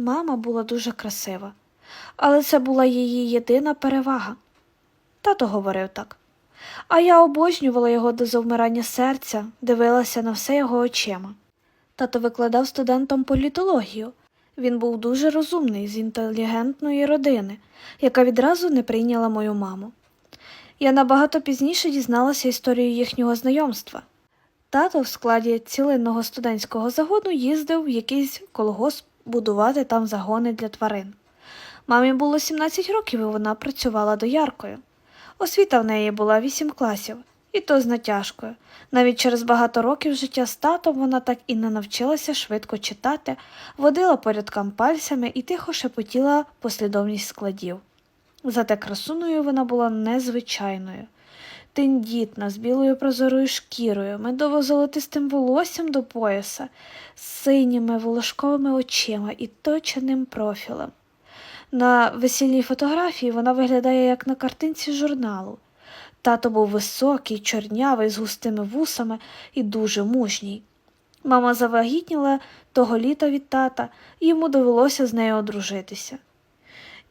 Мама була дуже красива, але це була її єдина перевага. Тато говорив так. А я обожнювала його до завмирання серця, дивилася на все його очима. Тато викладав студентам політологію. Він був дуже розумний, з інтелігентної родини, яка відразу не прийняла мою маму. Я набагато пізніше дізналася історію їхнього знайомства. Тато в складі цілинного студентського загону їздив в якийсь колгосп будувати там загони для тварин. Мамі було 17 років, і вона працювала дояркою. Освіта в неї була 8 класів, і то з натяжкою. Навіть через багато років життя з татом вона так і не навчилася швидко читати, водила по рядкам пальцями і тихо шепотіла послідовність складів. Зате красуною вона була незвичайною. Тендітна, з білою прозорою шкірою, медово-золотистим волоссям до пояса, з синіми волошковими очима і точеним профілем. На весільній фотографії вона виглядає як на картинці журналу. Тато був високий, чорнявий, з густими вусами і дуже мужній. Мама завагітніла того літа від тата, і йому довелося з нею одружитися.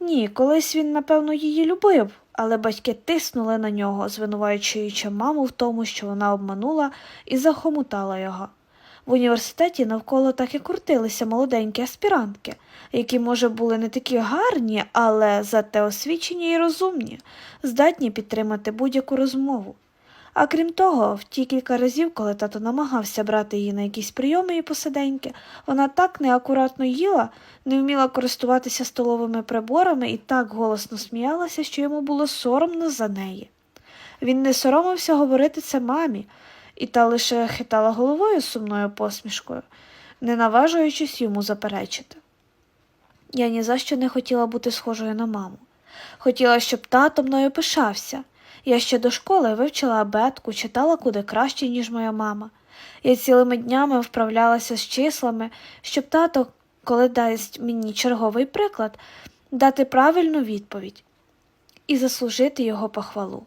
Ні, колись він, напевно, її любив, але батьки тиснули на нього, звинувачуючи маму в тому, що вона обманула і захомутала його. В університеті навколо так і крутилися молоденькі аспірантки, які, може, були не такі гарні, але зате освічені і розумні, здатні підтримати будь-яку розмову. А крім того, в ті кілька разів, коли тато намагався брати її на якісь прийоми і посиденьки, вона так неакуратно їла, не вміла користуватися столовими приборами і так голосно сміялася, що йому було соромно за неї. Він не соромився говорити це мамі, і та лише хитала головою сумною посмішкою, не наважуючись йому заперечити. Я ні за що не хотіла бути схожою на маму. Хотіла, щоб тато мною пишався. Я ще до школи вивчила абетку, читала куди краще, ніж моя мама. Я цілими днями вправлялася з числами, щоб тато, коли дасть мені черговий приклад, дати правильну відповідь і заслужити його похвалу.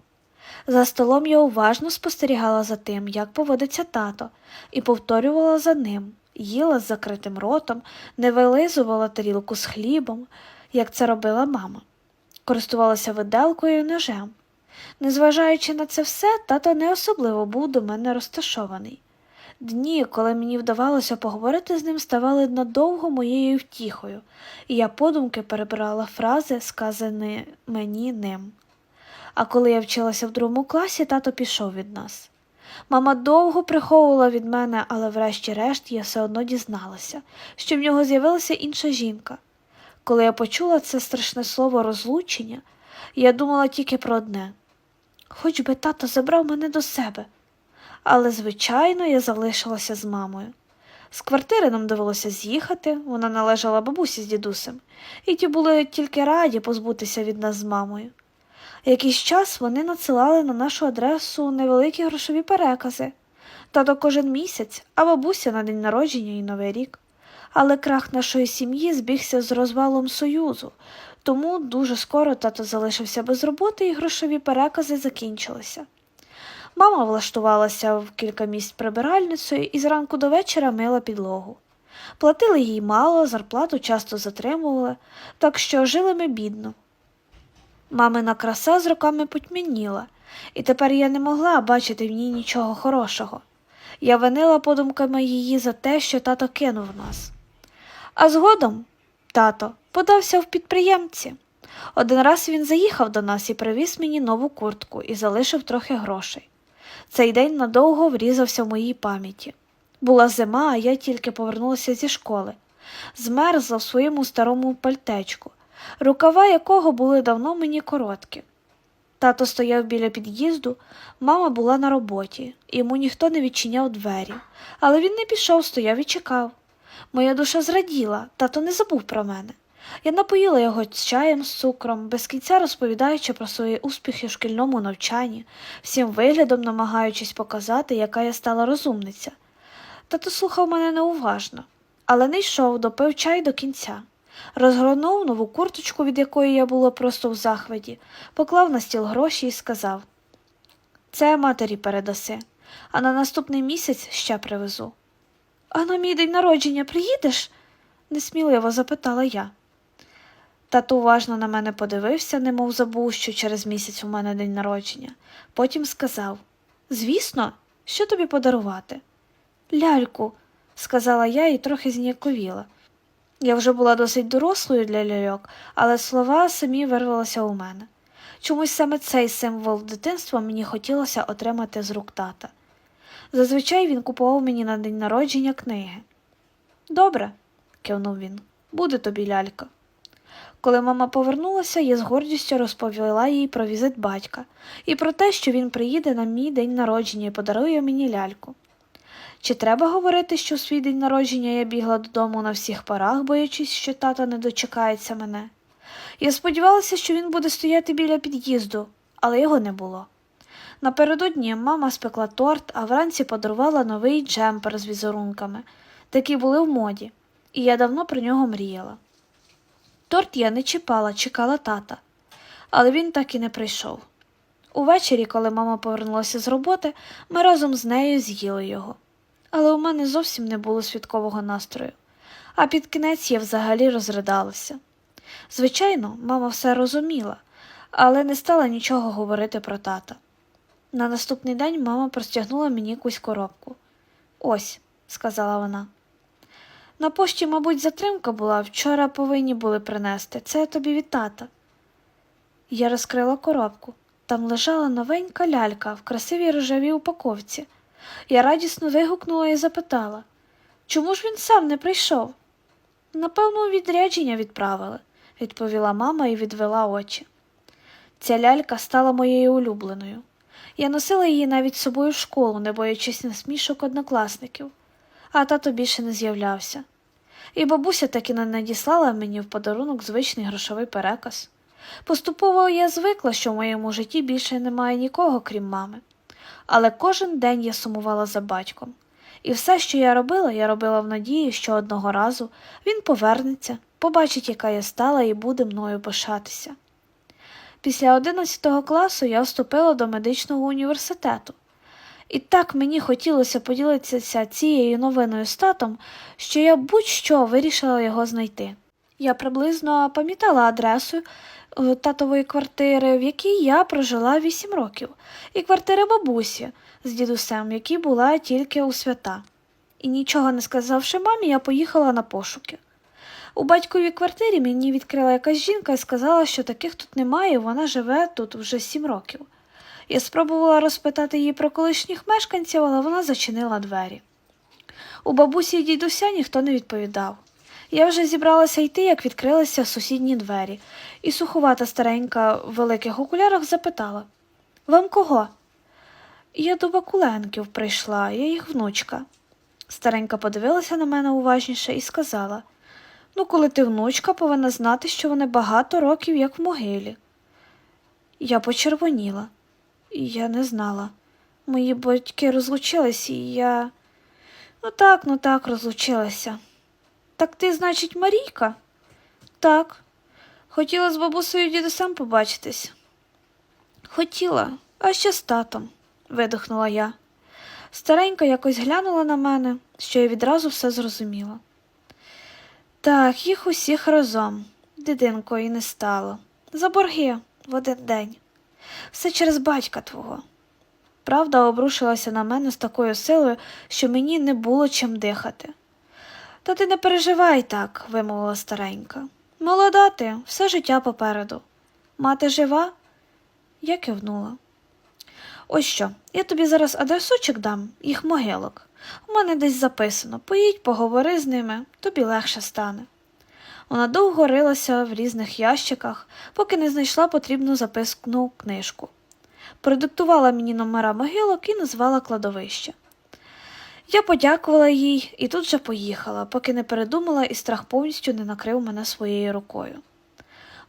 За столом я уважно спостерігала за тим, як поводиться тато, і повторювала за ним, їла з закритим ротом, не вилизувала тарілку з хлібом, як це робила мама, користувалася виделкою і ножем. Незважаючи на це все, тато не особливо був до мене розташований. Дні, коли мені вдавалося поговорити з ним, ставали надовго моєю втіхою, і я подумки перебирала фрази, сказані мені ним. А коли я вчилася в другому класі, тато пішов від нас. Мама довго приховувала від мене, але врешті-решт я все одно дізналася, що в нього з'явилася інша жінка. Коли я почула це страшне слово розлучення, я думала тільки про одне хоч би тато забрав мене до себе. Але, звичайно, я залишилася з мамою. З квартири нам довелося з'їхати, вона належала бабусі з дідусем, і ті були тільки раді позбутися від нас з мамою. Якийсь час вони надсилали на нашу адресу невеликі грошові перекази тато кожен місяць, а бабуся на день народження і Новий рік. Але крах нашої сім'ї збігся з розвалом Союзу, тому дуже скоро тато залишився без роботи і грошові перекази закінчилися. Мама влаштувалася в кілька місць прибиральницею і зранку до вечора мила підлогу. Платили їй мало, зарплату часто затримували, так що жили ми бідно. Мамина краса з роками потьмяніла, і тепер я не могла бачити в ній нічого хорошого. Я винила подумками її за те, що тато кинув нас. А згодом тато подався в підприємці. Один раз він заїхав до нас і привіз мені нову куртку і залишив трохи грошей. Цей день надовго врізався в моїй пам'яті. Була зима, а я тільки повернулася зі школи. Змерзла в своєму старому пальтечку, рукава якого були давно мені короткі. Тато стояв біля під'їзду, мама була на роботі, йому ніхто не відчиняв двері, але він не пішов, стояв і чекав. Моя душа зраділа, тато не забув про мене. Я напоїла його чаєм з цукром, без кінця розповідаючи про свої успіхи в шкільному навчанні, всім виглядом намагаючись показати, яка я стала розумниця. Тато слухав мене неуважно, але не йшов, допив чай до кінця. Розгорнув нову курточку, від якої я була просто в захваті, поклав на стіл гроші і сказав Це матері передаси, а на наступний місяць ще привезу. А на мій день народження приїдеш? несміливо запитала я. Тато уважно на мене подивився, немов забув, що через місяць у мене день народження. Потім сказав Звісно, що тобі подарувати? Ляльку, сказала я і трохи зніяковіла. Я вже була досить дорослою для ляльок, але слова самі вирвалися у мене. Чомусь саме цей символ дитинства мені хотілося отримати з рук тата. Зазвичай він купував мені на день народження книги. Добре, кивнув він, буде тобі лялька. Коли мама повернулася, я з гордістю розповіла їй про візит батька і про те, що він приїде на мій день народження і подарує мені ляльку. Чи треба говорити, що у свій день народження я бігла додому на всіх парах, боячись, що тата не дочекається мене? Я сподівалася, що він буде стояти біля під'їзду, але його не було. Напередодні мама спекла торт, а вранці подарувала новий джемпер з візерунками, такі були в моді, і я давно про нього мріяла. Торт я не чіпала, чекала тата, але він так і не прийшов. Увечері, коли мама повернулася з роботи, ми разом з нею з'їли його. Але у мене зовсім не було святкового настрою, а під кінець я взагалі розридалася. Звичайно, мама все розуміла, але не стала нічого говорити про тата. На наступний день мама простягнула мені якусь коробку. Ось, сказала вона. На пошті, мабуть, затримка була, вчора повинні були принести. Це тобі від тата. Я розкрила коробку. Там лежала новенька лялька в красивій рожевій упаковці. Я радісно вигукнула і запитала чому ж він сам не прийшов? Напевно, відрядження відправили, відповіла мама і відвела очі. Ця лялька стала моєю улюбленою. Я носила її навіть з собою в школу, не боячись насмішок однокласників, а тато більше не з'являвся. І бабуся таки не надіслала мені в подарунок звичний грошовий переказ. Поступово я звикла, що в моєму житті більше немає нікого, крім мами. Але кожен день я сумувала за батьком. І все, що я робила, я робила в надії, що одного разу він повернеться, побачить, яка я стала, і буде мною пишатися. Після 11 класу я вступила до медичного університету. І так мені хотілося поділитися цією новиною з татом, що я будь-що вирішила його знайти. Я приблизно пам'ятала адресу е, татової квартири, в якій я прожила 8 років, і квартири бабусі з дідусем, які була тільки у свята. І нічого не сказавши мамі, я поїхала на пошуки. У батьковій квартирі мені відкрила якась жінка і сказала, що таких тут немає, і вона живе тут вже сім років. Я спробувала розпитати її про колишніх мешканців, але вона зачинила двері. У бабусі і дідуся ніхто не відповідав. Я вже зібралася йти, як відкрилися сусідні двері, і суховата старенька в великих окулярах запитала Вам кого? Я до Бакуленків прийшла, я їх внучка. Старенька подивилася на мене уважніше і сказала Ну, коли ти внучка, повинна знати, що вони багато років як в могилі. Я почервоніла. І Я не знала. Мої батьки розлучились, і я. Ну так, ну так, розлучилася. Так ти, значить, Марійка? Так. Хотіла з бабусею дідусем побачитись. Хотіла, а ще з татом, видихнула я. Старенька якось глянула на мене, що я відразу все зрозуміла. Так, їх усіх разом, дитинко, і не стало. За борги в один день. Все через батька твого. Правда обрушилася на мене з такою силою, що мені не було чим дихати. Та ти не переживай так, вимовила старенька. Молода ти, все життя попереду. Мати жива? Я кивнула. Ось що, я тобі зараз адресочок дам, їх могилок. У мене десь записано. Поїдь, поговори з ними, тобі легше стане. Вона довго рилася в різних ящиках, поки не знайшла потрібну записну книжку. Продиктувала мені номера могилок і назвала кладовище. Я подякувала їй і тут же поїхала, поки не передумала і страх повністю не накрив мене своєю рукою.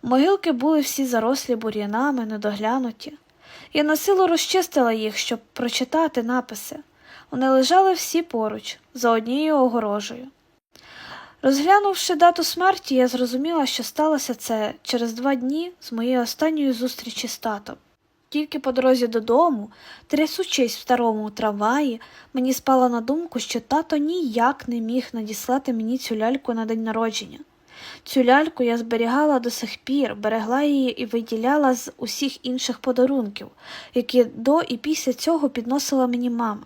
Могилки були всі зарослі бур'янами, недоглянуті. Я на силу розчистила їх, щоб прочитати написи. Вони лежали всі поруч, за однією огорожею. Розглянувши дату смерті, я зрозуміла, що сталося це через два дні з моєї останньої зустрічі з татом. Тільки по дорозі додому, трясучись в старому трамваї, мені спало на думку, що тато ніяк не міг надіслати мені цю ляльку на день народження. Цю ляльку я зберігала до сих пір, берегла її і виділяла з усіх інших подарунків, які до і після цього підносила мені мама.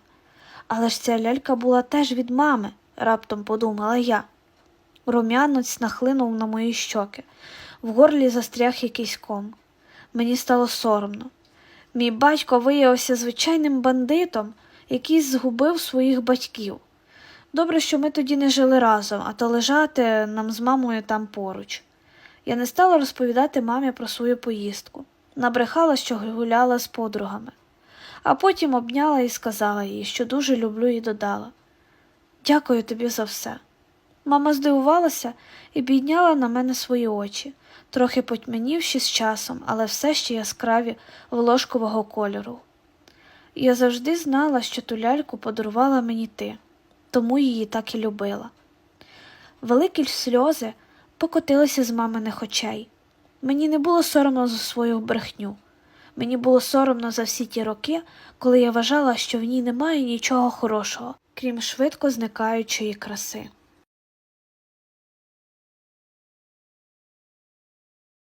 Але ж ця лялька була теж від мами, раптом подумала я. Рум'янець нахлинув на мої щоки, в горлі застряг якийсь ком. Мені стало соромно. Мій батько виявився звичайним бандитом, який згубив своїх батьків. Добре, що ми тоді не жили разом, а то лежати нам з мамою там поруч. Я не стала розповідати мамі про свою поїздку, набрехала, що гуляла з подругами, а потім обняла і сказала їй, що дуже люблю і додала. Дякую тобі за все. Мама здивувалася і підняла на мене свої очі, трохи потьмянівши з часом, але все ще яскраві волошкового кольору. Я завжди знала, що ту ляльку подарувала мені ти, тому її так і любила. Великі сльози покотилися з маминих очей. Мені не було соромно за свою брехню. Мені було соромно за всі ті роки, коли я вважала, що в ній немає нічого хорошого, крім швидко зникаючої краси.